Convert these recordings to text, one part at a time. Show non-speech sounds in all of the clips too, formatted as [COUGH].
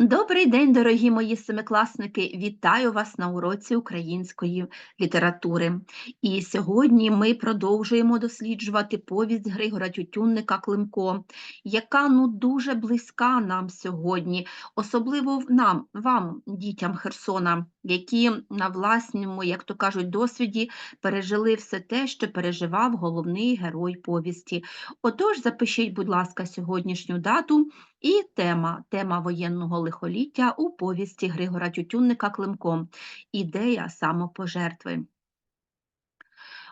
Добрий день, дорогі мої семикласники! Вітаю вас на уроці української літератури. І сьогодні ми продовжуємо досліджувати повість Григора Тютюнника Климко, яка ну дуже близька нам сьогодні, особливо нам, вам, дітям Херсона, які на власному, як то кажуть, досвіді пережили все те, що переживав головний герой повісті. Отож, запишіть, будь ласка, сьогоднішню дату. І тема тема воєнного лихоліття у повісті Григора Тютюнника Климко. Ідея самопожертви.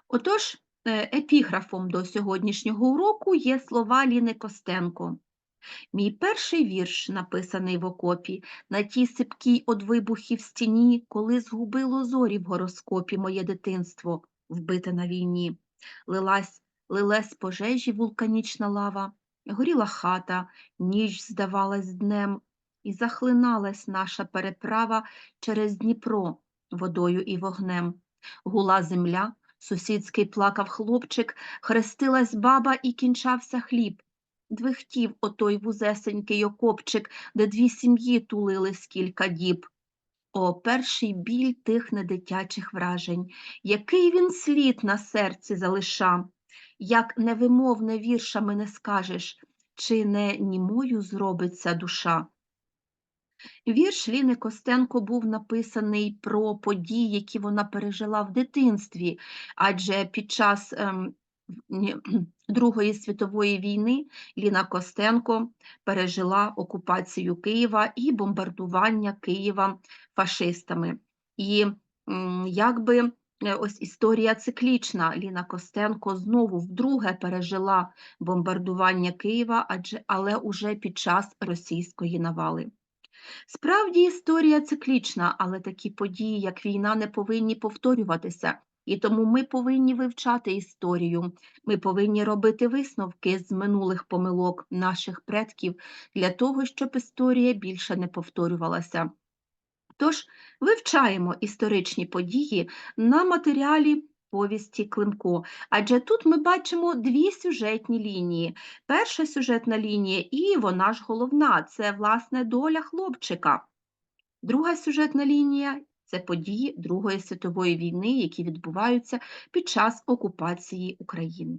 Отож, е, епіграфом до сьогоднішнього уроку є слова Ліни Костенко. Мій перший вірш, написаний в окопі, на тій сипкій од вибухів стіні, коли згубило зорі в гороскопі моє дитинство, вбите на війні. Лилась, лилась пожежі вулканічна лава, горіла хата, ніч здавалась днем, і захлиналась наша переправа через Дніпро водою і вогнем. Гула земля, сусідський плакав хлопчик, хрестилась баба і кінчався хліб. Двихтів отой вузесенький окопчик, де дві сім'ї тулились кілька діб. О, перший біль тих недитячих вражень, який він слід на серці залиша, як невимовне віршами не скажеш, чи не німою зробиться душа. Вірш Ліни Костенко був написаний про події, які вона пережила в дитинстві, адже під час ем, [CLEARS THROAT] Другої світової війни Ліна Костенко пережила окупацію Києва і бомбардування Києва фашистами. І якби ось історія циклічна. Ліна Костенко знову вдруге пережила бомбардування Києва, адже але уже під час російської навали. Справді історія циклічна, але такі події, як війна, не повинні повторюватися. І тому ми повинні вивчати історію, ми повинні робити висновки з минулих помилок наших предків для того, щоб історія більше не повторювалася. Тож вивчаємо історичні події на матеріалі повісті Климко, адже тут ми бачимо дві сюжетні лінії. Перша сюжетна лінія, і вона ж головна це власне доля хлопчика. Друга сюжетна лінія це події Другої світової війни, які відбуваються під час окупації України.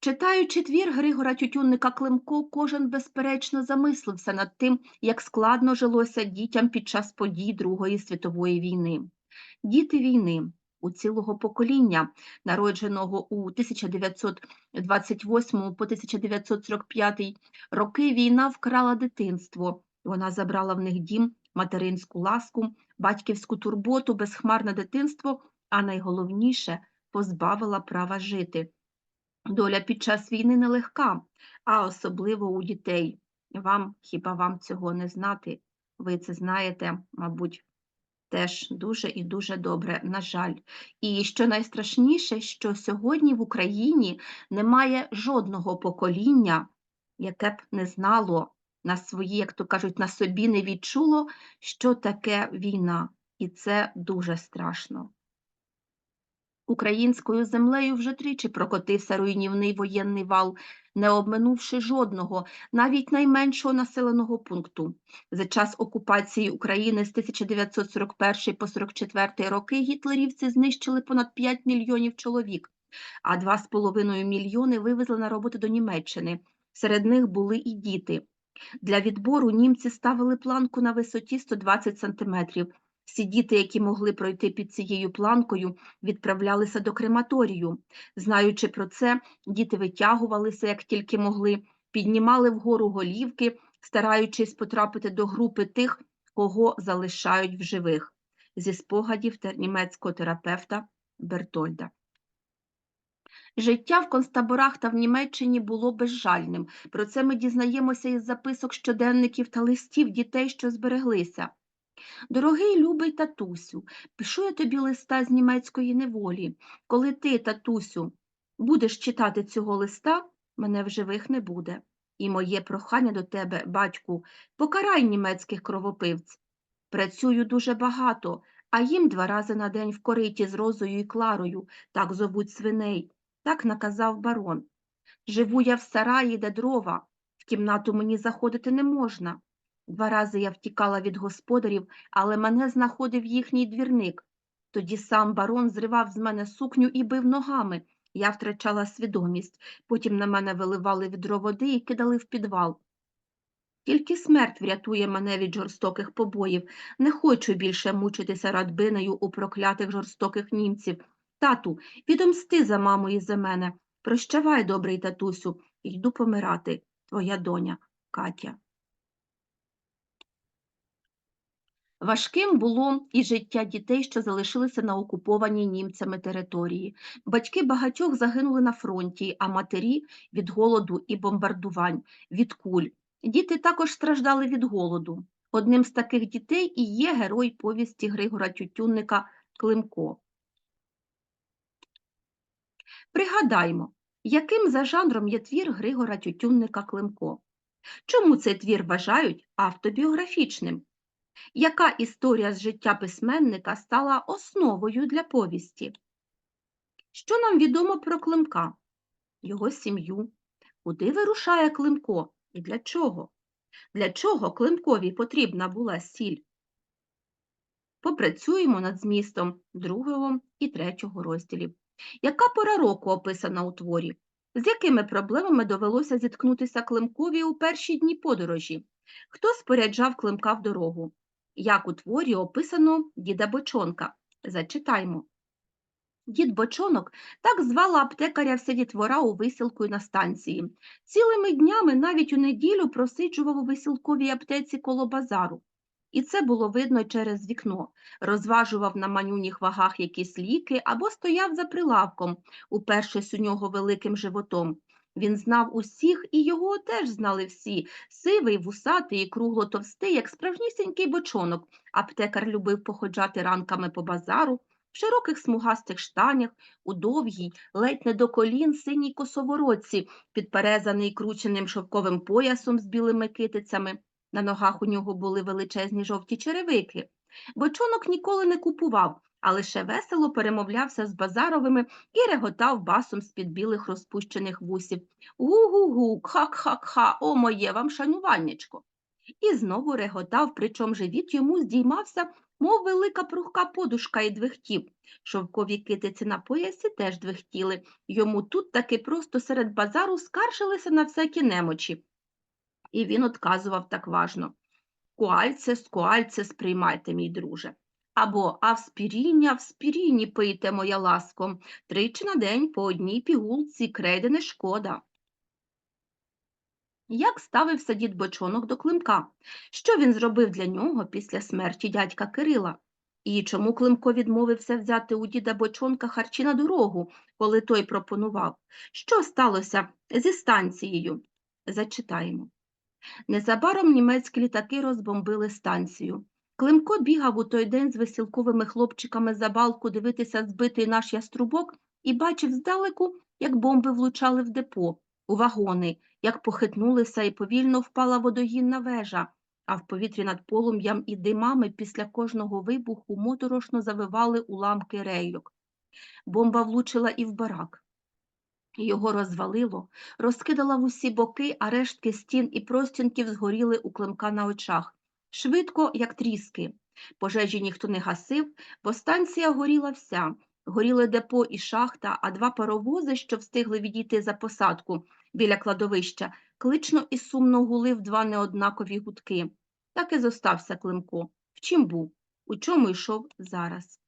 Читаючи твір Григора Тютюнника Климко, кожен безперечно замислився над тим, як складно жилося дітям під час подій Другої світової війни. Діти війни у цілого покоління, народженого у 1928 по 1945 роки, війна вкрала дитинство. Вона забрала в них дім, материнську ласку, батьківську турботу, безхмарне дитинство, а найголовніше позбавила права жити. Доля під час війни нелегка, а особливо у дітей. Вам хіба вам цього не знати? Ви це знаєте, мабуть, теж дуже і дуже добре, на жаль. І що найстрашніше, що сьогодні в Україні немає жодного покоління, яке б не знало на свої, як то кажуть, на собі не відчуло, що таке війна. І це дуже страшно. Українською землею вже тричі прокотився руйнівний воєнний вал, не обминувши жодного, навіть найменшого населеного пункту. За час окупації України з 1941 по 44 роки гітлерівці знищили понад 5 мільйонів чоловік, а 2,5 мільйони вивезли на роботу до Німеччини. Серед них були і діти. Для відбору німці ставили планку на висоті 120 сантиметрів. Всі діти, які могли пройти під цією планкою, відправлялися до крематорію. Знаючи про це, діти витягувалися, як тільки могли, піднімали вгору голівки, стараючись потрапити до групи тих, кого залишають в живих, зі спогадів німецького терапевта Бертольда. Життя в концтаборах та в Німеччині було безжальним. Про це ми дізнаємося із записок щоденників та листів дітей, що збереглися. Дорогий любий татусю, пишу я тобі листа з німецької неволі. Коли ти, татусю, будеш читати цього листа, мене в живих не буде. І моє прохання до тебе, батьку, покарай німецьких кровопивць. Працюю дуже багато, а їм два рази на день в кориті з Розою і Кларою, так зовуть свиней, так наказав барон. Живу я в сараї, де дрова, в кімнату мені заходити не можна. Два рази я втікала від господарів, але мене знаходив їхній двірник. Тоді сам барон зривав з мене сукню і бив ногами. Я втрачала свідомість. Потім на мене виливали відро води і кидали в підвал. Тільки смерть врятує мене від жорстоких побоїв. Не хочу більше мучитися радбиною у проклятих жорстоких німців. Тату, відомсти за маму і за мене. Прощавай, добрий татусю, йду помирати. Твоя доня Катя. Важким було і життя дітей, що залишилися на окупованій німцями території. Батьки багатьох загинули на фронті, а матері від голоду і бомбардувань, від куль. Діти також страждали від голоду. Одним з таких дітей і є герой повісті Григора Тютюнника Климко. Пригадаймо, яким за жанром є твір Григора Тютюнника Климко? Чому цей твір вважають автобіографічним? Яка історія з життя письменника стала основою для повісті? Що нам відомо про Климка, його сім'ю? Куди вирушає Климко і для чого? Для чого Климкові потрібна була сіль? Попрацюємо над змістом другого і третього розділів. Яка пора року описана у творі? З якими проблемами довелося зіткнутися Климкові у перші дні подорожі? Хто споряджав Климка в дорогу? Як у творі описано діда Бочонка? Зачитаймо. Дід Бочонок так звала аптекаря вся дітвора у висілку й на станції. Цілими днями навіть у неділю просиджував у висілковій аптеці коло базару. І це було видно через вікно. Розважував на манюніх вагах якісь ліки або стояв за прилавком, упершись у нього великим животом. Він знав усіх, і його теж знали всі сивий, вусатий і кругло товстий, як справжнісінький бочонок. Аптекар любив походжати ранками по базару, в широких смугастих штанях, у довгій, ледь не до колін синій косоворотці, підперезаний крученим шовковим поясом з білими китицями. На ногах у нього були величезні жовті черевики. Бочонок ніколи не купував, а лише весело перемовлявся з базаровими і реготав басом з-під білих розпущених вусів. Гу-гу-гу, хак-хак-ха, о моє вам шанувальничко. І знову реготав, причому живіт йому здіймався, мов велика прухка подушка і двихтів. Шовкові китиці на поясі теж двихтіли. Йому тут таки просто серед базару скаржилися на всякі немочі. І він отказував так важно. Куальце, скуальце сприймайте, мій друже. Або авспіріння, авспіріні пийте, моя ласко, тричі на день по одній пігулці, крейди не шкода. Як ставився дід Бочонок до Климка? Що він зробив для нього після смерті дядька Кирила? І чому Климко відмовився взяти у діда Бочонка харчі на дорогу, коли той пропонував? Що сталося зі станцією? Зачитаємо. Незабаром німецькі літаки розбомбили станцію. Климко бігав у той день з весілковими хлопчиками за балку дивитися збитий наш яструбок і бачив здалеку, як бомби влучали в депо, у вагони, як похитнулися і повільно впала водогінна вежа, а в повітрі над полум'ям і димами після кожного вибуху моторошно завивали уламки рейок. Бомба влучила і в барак. Його розвалило, розкидала в усі боки, а рештки стін і простінків згоріли у Климка на очах. Швидко, як тріски. Пожежі ніхто не гасив, бо станція горіла вся. Горіли депо і шахта, а два паровози, що встигли відійти за посадку біля кладовища, клично і сумно гулив два неоднакові гудки. Так і зостався Климко. В чим був? У чому йшов зараз?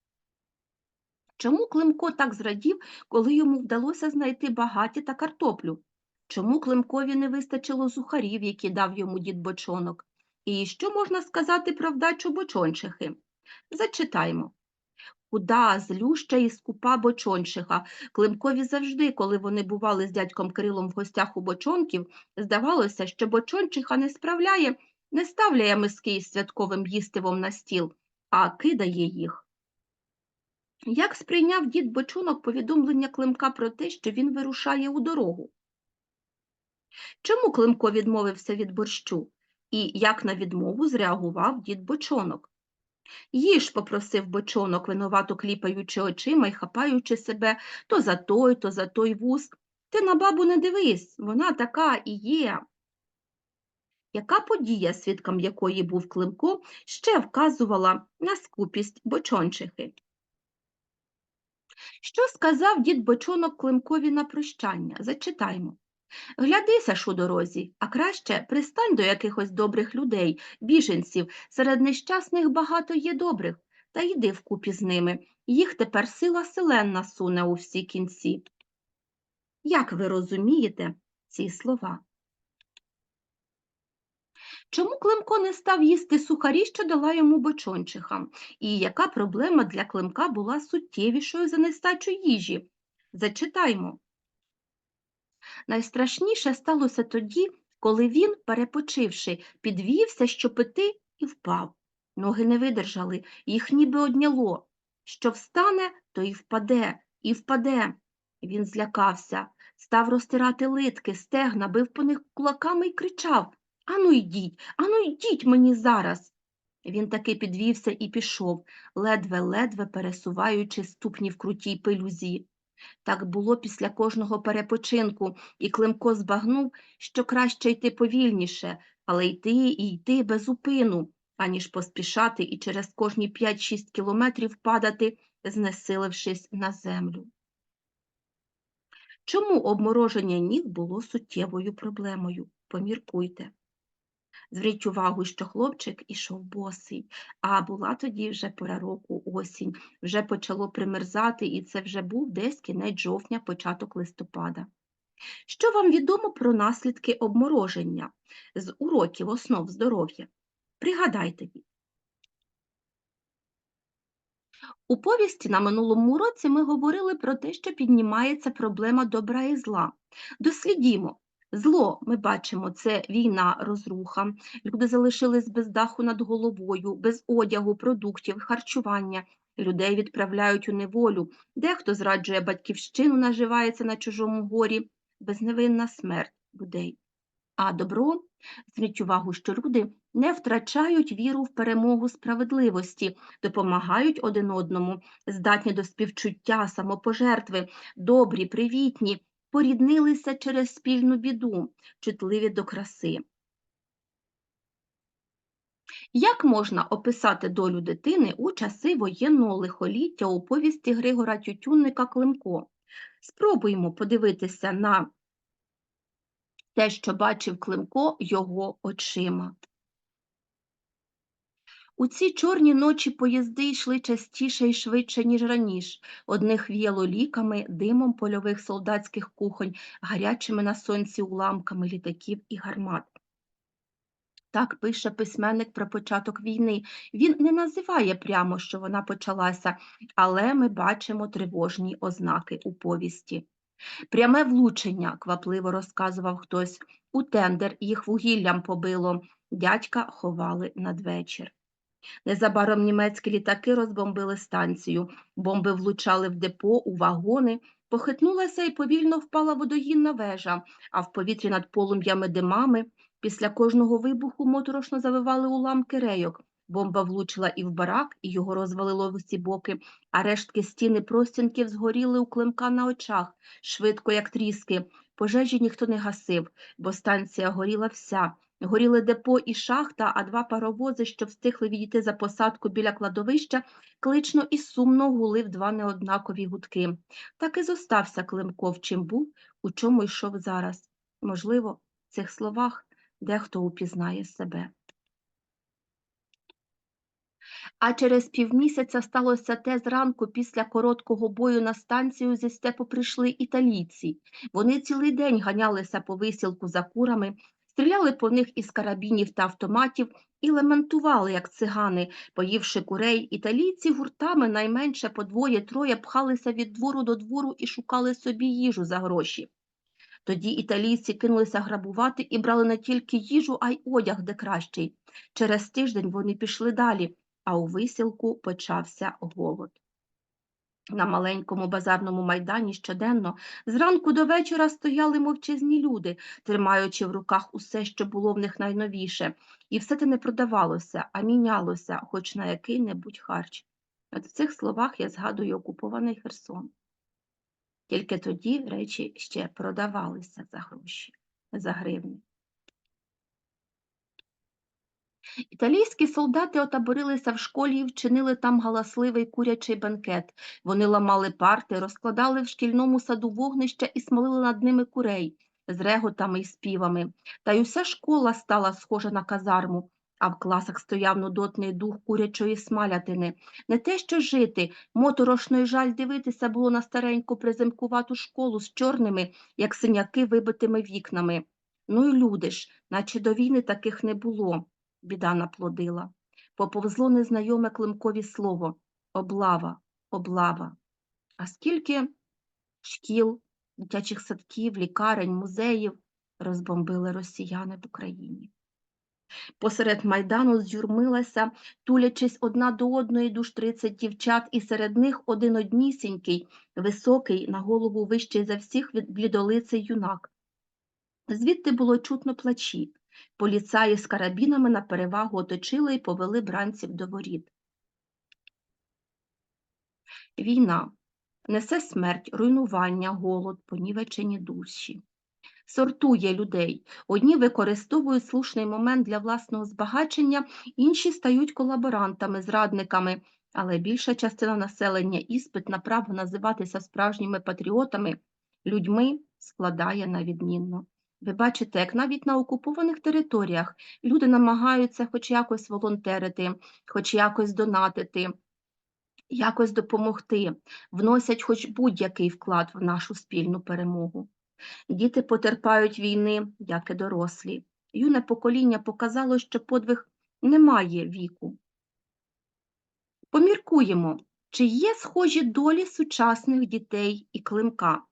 Чому Климко так зрадів, коли йому вдалося знайти багаті та картоплю? Чому Климкові не вистачило сухарів, які дав йому дід Бочонок? І що можна сказати про вдачу Бочончихи? Зачитаймо. Худа, злюща і скупа Бочончиха. Климкові завжди, коли вони бували з дядьком Кирилом в гостях у Бочонків, здавалося, що Бочончиха не справляє, не ставляє миски із святковим їстивом на стіл, а кидає їх. Як сприйняв дід Бочонок повідомлення Климка про те, що він вирушає у дорогу? Чому Климко відмовився від борщу? І як на відмову зреагував дід Бочонок? Їж, попросив Бочонок, винувато кліпаючи очима й хапаючи себе то за той, то за той вуз. Ти на бабу не дивись, вона така і є. Яка подія, свідком якої був Климко, ще вказувала на скупість бочончихи? Що сказав дід Бочонок Климкові на прощання? Зачитаймо. Глядися ж у дорозі, а краще пристань до якихось добрих людей, біженців, серед нещасних багато є добрих, та йди вкупі з ними. Їх тепер сила селенна суне у всі кінці. Як ви розумієте ці слова? Чому Климко не став їсти сухарі, що дала йому бочончиха? І яка проблема для Климка була суттєвішою за нестачу їжі? Зачитаймо. Найстрашніше сталося тоді, коли він, перепочивши, підвівся, щоб пити, і впав. Ноги не видержали, їх ніби одняло. Що встане, то і впаде, і впаде. Він злякався, став розтирати литки, стегна, бив по них кулаками і кричав Ану йдіть, ану йдіть мені зараз. Він таки підвівся і пішов, ледве-ледве пересуваючи ступні в крутій пилюзі. Так було після кожного перепочинку, і Климко збагнув, що краще йти повільніше, але йти і йти без упину, аніж поспішати і через кожні 5-6 кілометрів падати, знесилившись на землю. Чому обмороження ніг було суттєвою проблемою? Поміркуйте. Зверніть увагу, що хлопчик ішов босий, а була тоді вже пора року осінь, вже почало примерзати, і це вже був десь кінець жовтня, початок листопада. Що вам відомо про наслідки обмороження з уроків основ здоров'я? Пригадайте їх. У повісті на минулому уроці ми говорили про те, що піднімається проблема добра і зла. Дослідімо, Зло ми бачимо, це війна, розруха. Люди залишились без даху над головою, без одягу, продуктів, харчування. Людей відправляють у неволю. Дехто зраджує батьківщину, наживається на чужому горі, безневинна смерть людей. А добро зверніть увагу, що люди не втрачають віру в перемогу справедливості, допомагають один одному, здатні до співчуття, самопожертви, добрі, привітні поріднилися через спільну біду, чутливі до краси. Як можна описати долю дитини у часи воєнного лихоліття у повісті Григора Тютюнника Климко? Спробуємо подивитися на те, що бачив Климко його очима. У ці чорні ночі поїзди йшли частіше і швидше, ніж раніше. Одних віяло ліками, димом польових солдатських кухонь, гарячими на сонці уламками літаків і гармат. Так пише письменник про початок війни. Він не називає прямо, що вона почалася, але ми бачимо тривожні ознаки у повісті. Пряме влучення, квапливо розказував хтось, у тендер їх вугіллям побило, дядька ховали надвечір. Незабаром німецькі літаки розбомбили станцію, бомби влучали в депо, у вагони, похитнулася і повільно впала водогінна вежа, а в повітрі над полум'ями димами після кожного вибуху моторошно завивали уламки рейок. Бомба влучила і в барак, і його розвалило в усі боки, а рештки стіни простінків згоріли у климка на очах, швидко, як тріски. Пожежі ніхто не гасив, бо станція горіла вся. Горіли депо і шахта, а два паровози, що встигли відійти за посадку біля кладовища, клично і сумно гулив два неоднакові гудки. Так і зостався Климков, чим був, у чому йшов зараз. Можливо, в цих словах дехто упізнає себе. А через півмісяця сталося те зранку після короткого бою на станцію зі степу прийшли італійці. Вони цілий день ганялися по висілку за курами, стріляли по них із карабінів та автоматів і лементували, як цигани, поївши курей, італійці гуртами найменше по двоє-троє пхалися від двору до двору і шукали собі їжу за гроші. Тоді італійці кинулися грабувати і брали не тільки їжу, а й одяг де кращий. Через тиждень вони пішли далі, а у висілку почався голод на маленькому базарному майдані щоденно зранку до вечора стояли мовчазні люди, тримаючи в руках усе, що було в них найновіше, і все те не продавалося, а мінялося, хоч на який-небудь харч. От в цих словах я згадую окупований Херсон. Тільки тоді речі ще продавалися за гроші, за гривні. Італійські солдати отаборилися в школі і вчинили там галасливий курячий бенкет. Вони ламали парти, розкладали в шкільному саду вогнища і смолили над ними курей з реготами й співами. Та й уся школа стала схожа на казарму, а в класах стояв нудотний дух курячої смалятини. Не те, що жити, моторошно й жаль дивитися було на стареньку приземкувату школу з чорними, як синяки, вибитими вікнами. Ну й люди ж, наче до війни таких не було біда наплодила. Поповзло незнайоме климкові слово облава, облава. А скільки шкіл, дитячих садків, лікарень, музеїв розбомбили росіяни в Україні. Посеред майдану з'юрмилася, тулячись одна до одної душ тридцять дівчат, і серед них один однісінький, високий, на голову вищий за всіх блідолиций юнак. Звідти було чутно плачі. Поліцаї з карабінами на перевагу оточили і повели бранців до воріт. Війна несе смерть, руйнування, голод, понівечені душі. Сортує людей. Одні використовують слушний момент для власного збагачення, інші стають колаборантами, зрадниками, але більша частина населення іспит на право називатися справжніми патріотами, людьми складає на відмінно. Ви бачите, як навіть на окупованих територіях люди намагаються хоч якось волонтерити, хоч якось донатити, якось допомогти, вносять хоч будь-який вклад в нашу спільну перемогу. Діти потерпають війни, як і дорослі. Юне покоління показало, що подвиг не має віку. Поміркуємо, чи є схожі долі сучасних дітей і климка.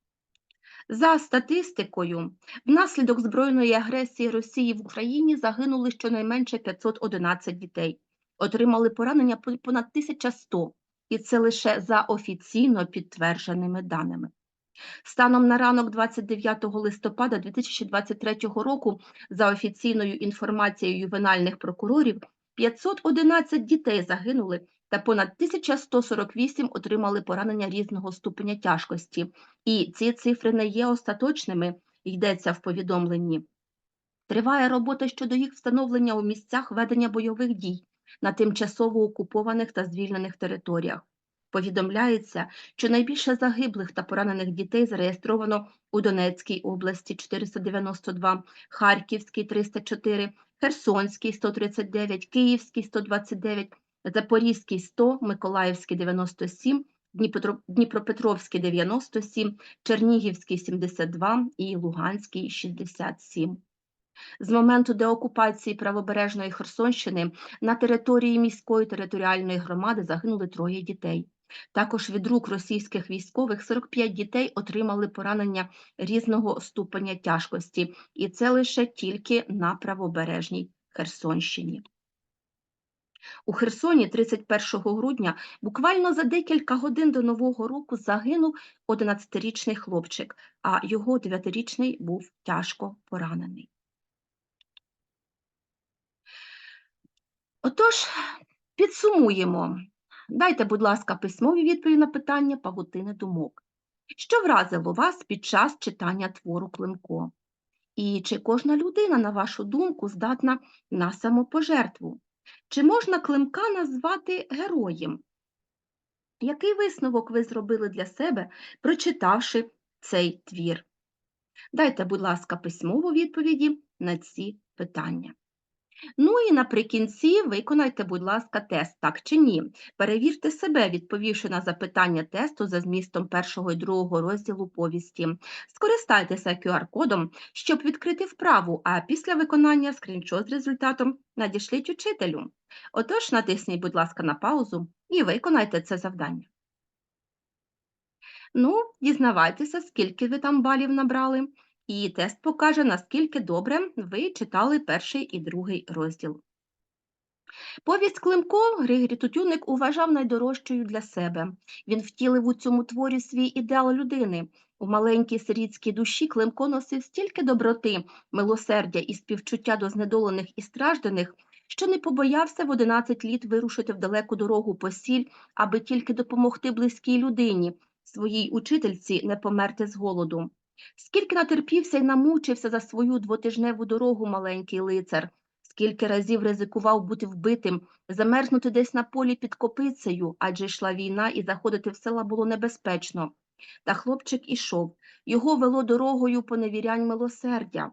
За статистикою, внаслідок збройної агресії Росії в Україні загинули щонайменше 511 дітей, отримали поранення пон- понад 1100, і це лише за офіційно підтвердженими даними. Станом на ранок 29 листопада 2023 року, за офіційною інформацією ювенальних прокурорів, 511 дітей загинули та понад 1148 отримали поранення різного ступеня тяжкості. І ці цифри не є остаточними, йдеться в повідомленні. Триває робота щодо їх встановлення у місцях ведення бойових дій на тимчасово окупованих та звільнених територіях. Повідомляється, що найбільше загиблих та поранених дітей зареєстровано у Донецькій області 492, Харківській 304, Херсонській 139, Київській 129, Запорізький 100, Миколаївський 97, Дніпропетровський 97, Чернігівський 72 і Луганський 67. З моменту деокупації правобережної Херсонщини на території міської територіальної громади загинули троє дітей. Також від рук російських військових 45 дітей отримали поранення різного ступеня тяжкості, і це лише тільки на правобережній Херсонщині. У Херсоні 31 грудня, буквально за декілька годин до Нового року, загинув 11-річний хлопчик, а його 9-річний був тяжко поранений. Отож, підсумуємо. Дайте, будь ласка, письмові відповіді на питання павутини думок. Що вразило вас під час читання твору Климко? І чи кожна людина, на вашу думку, здатна на самопожертву? Чи можна Климка назвати героєм? Який висновок ви зробили для себе, прочитавши цей твір? Дайте, будь ласка, письмову відповіді на ці питання. Ну і наприкінці виконайте, будь ласка, тест, так чи ні. Перевірте себе, відповівши на запитання тесту за змістом першого і другого розділу повісті. Скористайтеся QR-кодом, щоб відкрити вправу, а після виконання скріншот з результатом надішліть учителю. Отож, натисніть, будь ласка, на паузу і виконайте це завдання. Ну, дізнавайтеся, скільки ви там балів набрали. І тест покаже, наскільки добре ви читали перший і другий розділ. Повість Климко Григорій Тутюник уважав найдорожчою для себе. Він втілив у цьому творі свій ідеал людини. У маленькій сирітській душі Климко носив стільки доброти, милосердя і співчуття до знедолених і стражданих, що не побоявся в 11 літ вирушити в далеку дорогу по сіль, аби тільки допомогти близькій людині, своїй учительці не померти з голоду. Скільки натерпівся і намучився за свою двотижневу дорогу маленький лицар, Скільки разів ризикував бути вбитим, замерзнути десь на полі під копицею, адже йшла війна і заходити в села було небезпечно. Та хлопчик ішов, його вело дорогою поневірянь милосердя.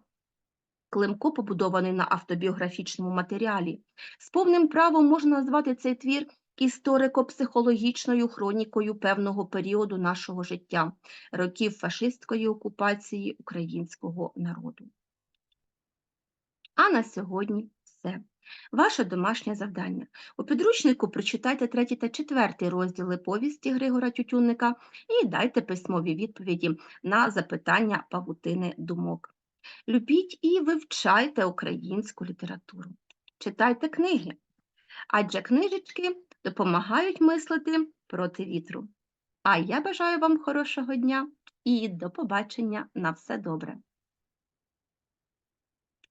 Климко побудований на автобіографічному матеріалі. З повним правом можна назвати цей твір історико-психологічною хронікою певного періоду нашого життя, років фашистської окупації українського народу. А на сьогодні все. Ваше домашнє завдання. У підручнику прочитайте третій та четвертий розділи повісті Григора Тютюнника і дайте письмові відповіді на запитання павутини думок. Любіть і вивчайте українську літературу. Читайте книги, адже книжечки допомагають мислити проти вітру. А я бажаю вам хорошого дня і до побачення на все добре.